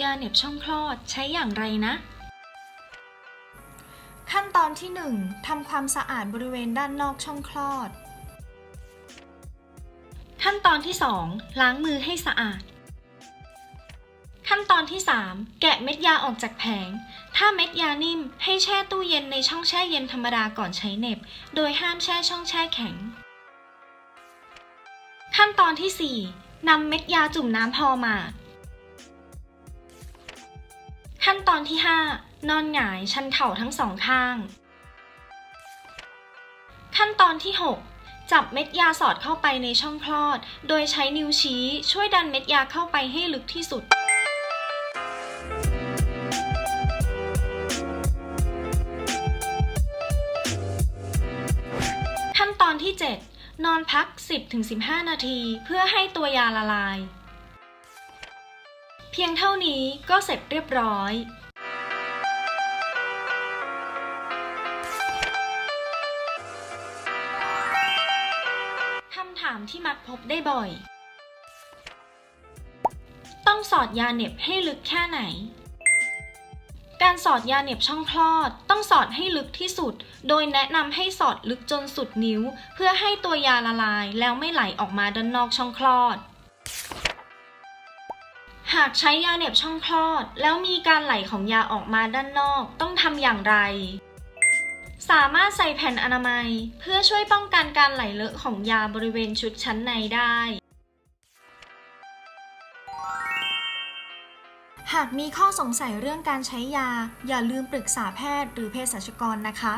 ยาเหน็บช่องคลอดใช้อย่างไรนะ ขั้นตอนที่ 1ทำความสะอาดบริเวณด้านนอกช่องคลอด ขั้นตอนที่ 2 ล้างมือให้สะอาด ขั้นตอนที่ 3 แกะเม็ดยาออกจากแผง ถ้าเม็ดยานิ่มให้แช่ตู้เย็นในช่องแช่เย็นธรรมดาก่อนใช้เหน็บ โดยห้ามแช่ช่องแช่แข็ง ขั้นตอนที่ 4นำเม็ดยาจุ่มน้ำพอหมาด ขั้นตอนที่ 5 นอนหงายชันเข่าทั้งสองข้าง ขั้นตอนที่ 6 จับเม็ดยาสอดเข้าไปในช่องคลอด โดยใช้นิ้วชี้ช่วยดันเม็ดยาเข้าไปให้ลึกที่สุดขั้นตอนที่ 7 นอนพัก 10-15 นาที เพื่อให้ตัวยาละลาย เพียงเท่านี้ก็เสร็จเรียบร้อยคำถามที่มักพบได้บ่อย ต้องสอดยาเหน็บให้ลึกแค่ไหน การสอดยาเหน็บช่องคลอด ต้องสอดให้ลึกที่สุด โดยแนะนำให้สอดลึกจนสุดนิ้ว เพื่อให้ตัวยาละลายแล้วไม่ไหลออกมาด้านนอกช่องคลอด หากใช้ยาเหน็บช่องคลอด แล้วมีการไหลของยาออกมาด้านนอก ต้องทำอย่างไร สามารถใส่แผ่นอนามัย เพื่อช่วยป้องกันการไหลเลอะของยาบริเวณชุดชั้นในได้ หากมีข้อสงสัยเรื่องการใช้ยา อย่าลืมปรึกษาแพทย์หรือเภสัชกรนะคะ